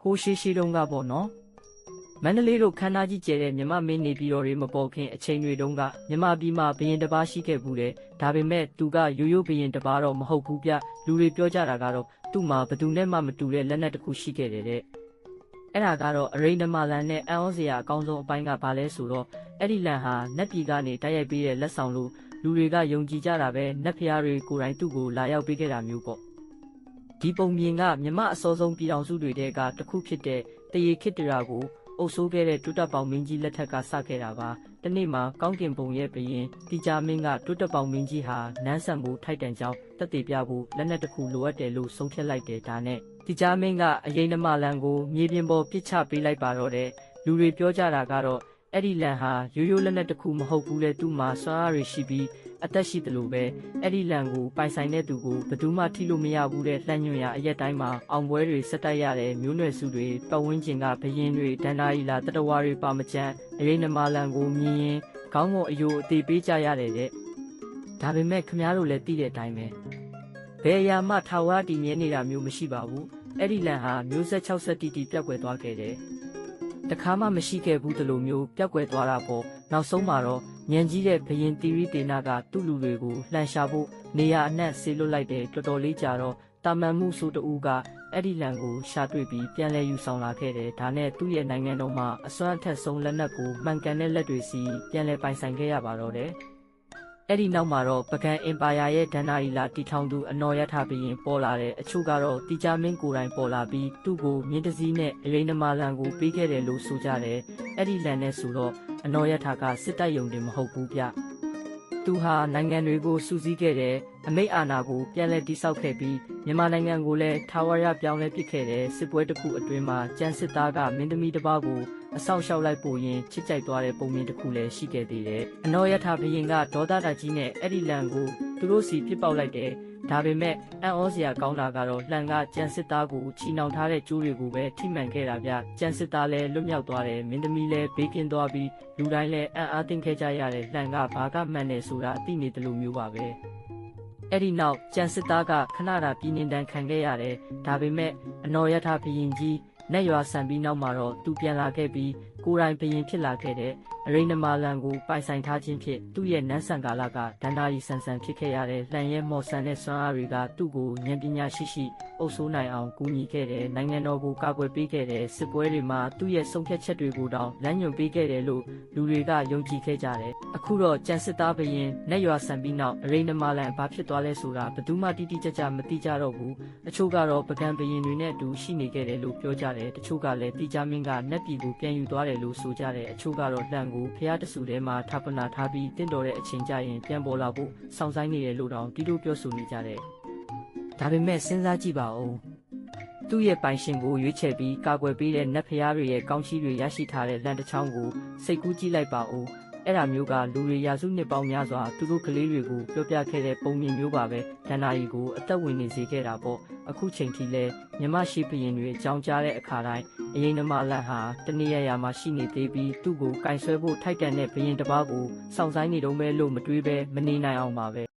ဟိုးရှိရှိတုန်းကပေါ့နော်မန္တလေးတို့ခမ်းနားကြီးကျဲတဲ့မြမမင်းနေပြည်တော်တွေမပေါ်ခင်အချိန်တွေတုန်းကမြမပြည်မှာဘရင်တစ်ပါးရှိခဲ့ဘူးတဲ့ဒါပေမဲ့သူကရိုးရိုးဘရင်တစ်ပါးတော့မဟုတ်ဘူးဗျလူတွေပြောကြတာကတော့သူ့မှာဘယ်သူနဲ့မှမတူတဲ့လက်နက်တစ်ခုရှိခဲ့တယ်တဲ့အဲ့ဒါကတော့အရိန္ဒမလန်နဲ့အန်ဩစရာအကောင်းဆုံးအပိုင်းကဘာလဲဆိုတော့အဲ့ဒီလန်ဟာနက်ပြည်ကနေတိုက်ရိုက်ပေးတဲ့လက်ဆောင်လို့လူတွေကယုံကြည်ကြတာပဲနက်ဖျားတွေကိုယ်တိုင်သူ့ကိုလာရောက်ပေးခဲ့တာမျိုးပေါ့ ဒီပုံမြင်ကမြမအစောဆုံးပြည်တော်စုတွေတဲကတစ်ခုဖြစ်တဲ့တရေခိတ္တရာကိုအုပ်ဆိုးခဲ့တဲ့တွတ်တက်ပေါင်မင်းကြီးလက်ထက်ကစခဲ့တာပါ။တနေ့မှာကောင်းကင်ဘုံရဲ့ဘရင်တီချာမင်းကတွတ်တက်ပေါင်မင်းကြီးဟာနန်းဆန်မှုထိုက်တန်ကြောင်းတက်တည်ပြဖို့လက်နက်တစ်ခုလိုအပ်တယ်လို့ဆုံးဖြတ်လိုက်တယ်ဒါနဲ့တီချာမင်းကအရင်နမလန်ကိုမြေပြင်ပေါ်ပစ်ချပေးလိုက်ပါတော့တဲ့လူတွေပြောကြတာကတော့အဲ့ဒီလန်ဟာရိုးရိုးလက်နက်တစ်ခုမဟုတ်ဘူးလေသူ့မှာစွမ်းအားတွေရှိပြီး အသက်ရှိတယ်လို့ပဲအဲ့ဒီလန်ကိုပိုင်ဆိုင်တဲ့သူကိုဘယ်သူမှထိလို့မရဘူးတဲ့လှမ်းညွှန်ရအရက်တိုင်းမှာအောင်ပွဲတွေစက်တက်ရတဲ့မျိုးနွယ်စုတွေပတ်ဝန်းကျင်ကဘရင်တွေဒန္တာရီလာတတဝါတွေပါမကြမ်းအရေးနမလန်ကိုမြင်ရင်ခေါင်းပေါ်အယိုအသေးပေးကြရတယ်တဲ့ဒါပေမဲ့ခမားတို့လည်းသိတဲ့အတိုင်းပဲဘယ်အရာမှထာဝရတည်မြဲနေတာမျိုးမရှိပါဘူးအဲ့ဒီလန်ဟာမျိုးဆက်60တီတီပြတ်ကွယ်သွားခဲ့တယ်တခါမှမရှိခဲ့ဘူးတလိုမျိုးပြက်ကွယ်သွားတာပေါ့နောက်ဆုံးမှာတော့ ညံကြီးတဲ့ဘရင်တီရီတေနာကသူ့လူတွေကိုလှန်ရှာဖို့နေရာအနှံ့ဆေးလွတ်လိုက်တဲ့တော်တော်လေးကြာတော့တာမန်မှုဆိုတူကအဲ့ဒီလန်ကိုရှာတွေ့ပြီးပြန်လဲယူဆောင်လာခဲ့တယ်ဒါနဲ့သူ့ရဲ့နိုင်ငံတော်မှာအစွမ်းအထက်ဆုံးလက်နက်ကိုမှန်ကန်တဲ့လက်တွေစီပြန်လဲပိုင်ဆိုင်ခဲ့ရပါတော့တယ် အဲ့ဒီနောက်မှာတော့ပကံအင်ပါယာရဲ့ဒန္နာရီလာတီထောင်သူအနော်ရထဘရင်ပေါ်လာတဲ့အချို့ကတော့တီချာမင်းကိုယ်တိုင်ပေါ်လာပြီးသူ့ကိုမြင်းတစည်းနဲ့အရိန်နမလန်ကိုပေးခဲ့တယ်လို့ဆိုကြတယ်အဲ့ဒီလန်နဲ့ဆိုတော့အနော်ရထကစစ်တပ်ယုံတယ်မဟုတ်ဘူးဗျသူဟာနိုင်ငံတွေကိုစူးစီးခဲ့တယ်အမိတ်အာဏာကိုပြန်လည်တိစောက်ခဲ့ပြီးမြန်မာနိုင်ငံကိုလည်းထာဝရပြောင်းလဲပစ်ခဲ့တဲ့စစ်ပွဲတစ်ခုအတွင်းမှာကျန်းစစ်သားကမင်းသမီးတစ်ပါးကို အဆောက်ရှောက်လိုက်ပို့ရင်ချစ်ကြိုက်သွားတဲ့ပုံမြင်တစ်ခုလည်းရှိခဲ့သေးတယ်။အနော်ရထဘရင်ကဒေါသတာကြီးနဲ့အဲ့ဒီလန်ကိုသူတို့စီပြစ်ပေါက်လိုက်တယ်။ဒါပေမဲ့အံ့ဩစရာကောင်းတာကတော့လှန်ကကြံစစ်သားကိုချီနှောင်ထားတဲ့ကျိုးတွေကိုပဲထိမှန်ခဲ့တာဗျ။ကြံစစ်သားလည်းလွတ်မြောက်သွားတယ်။မင်းသမီးလည်းဘေးကင်းသွားပြီးလူတိုင်းလည်းအံ့အားသင့်ခဲ့ကြရတဲ့လှန်ကဘာကမှန်တယ်ဆိုတာအသိနေတယ်လို့မျိုးပါပဲ။အဲ့ဒီနောက်ကျန်စစ်သားကခဏတာပြည်နှင်တန်းခံခဲ့ရတယ်။ဒါပေမဲ့အနော်ရထဘရင်ကြီး နက်ရွာဆန်ပြီးနောက်မှာတော့သူပြန်လာခဲ့ပြီးကိုယ်တိုင်ဘရင်ဖြစ်လာခဲ့တဲ့အရိန္ဒမလန်ကိုပိုင်ဆိုင်ထားခြင်းဖြင့်သူ့ရဲ့နန်းဆန်ကာလကဒန္တာရီဆန်ဆန်ဖြစ်ခဲ့ရတဲ့လှန်ရဲမော်ဆန်တဲ့စွမ်းအားတွေကသူ့ကိုဉာဏ်ပညာရှိရှိအုပ်ဆိုးနိုင်အောင်ကူညီခဲ့တဲ့နိုင်ငံတော်ကိုကာကွယ်ပေးခဲ့တဲ့စစ်ပွဲတွေမှာသူ့ရဲ့ဆုံးဖြတ်ချက်တွေကိုတောင်လမ်းညွှန်ပေးခဲ့တယ်လို့လူတွေကယုံကြည်ခဲ့ကြတယ်။အခုတော့ကျန်စစ်သားဘရင်နက်ရွာဆန်ပြီးနောက်အရိန္ဒမလန်ဘာဖြစ်သွားလဲဆိုတာဘယ်သူမှတိတိကျကျမသိကြတော့ဘူး။အချို့ကတော့ပကံဘရင်တွေနဲ့အတူရှိနေခဲ့တယ်လို့ပြောကြတယ်။တချို့ကလည်းတိကျမင်းကနက်ပြည်ကိုပြန်ယူသွားတယ်လို့ဆိုကြတယ်။အချို့ကတော့လှန်ကိုဖျားတဆူထဲမှာထာပနာထားပြီးတင့်တော်တဲ့အချိန်ကျရင်ပြန်ပေါ်လာဖို့စောင့်ဆိုင်နေတယ်လို့တောင်တီးတို့ပြောဆိုနေကြတယ်။ဒါပေမဲ့စဉ်းစားကြည့်ပါဦး။သူ့ရဲ့ပိုင်ရှင်ကိုရွေးချယ်ပြီးကာကွယ်ပေးတဲ့နတ်ဖျားတွေရဲ့ကောင်းချီးတွေရရှိထားတဲ့လန်တစ်ချောင်းကိုစိတ်ကူးကြည့်လိုက်ပါဦး အဲ့ဒါမျိုးကလူတွေရာစုနှစ်ပေါင်းများစွာသူတို့ကလေးတွေကိုပြောပြခဲ့တဲ့ပုံမြင်မျိုးပါပဲဒန္နာရီကိုအသက်ဝင်နေစေခဲ့တာပေါ့အခုချိန်ထိလဲမြမရှိဘရင်တွေအကြောင်းကြားတဲ့အခါတိုင်းအရင်နမအလတ်ဟာတနေရရာမှာရှိနေသေးပြီးသူ့ကိုကင်ဆွဲဖို့ထိုက်တန်တဲ့ဘရင်တစ်ပါးကိုစောင့်ဆိုင်နေတော့မဲလို့မတွေးပဲမနေနိုင်အောင်ပါပဲ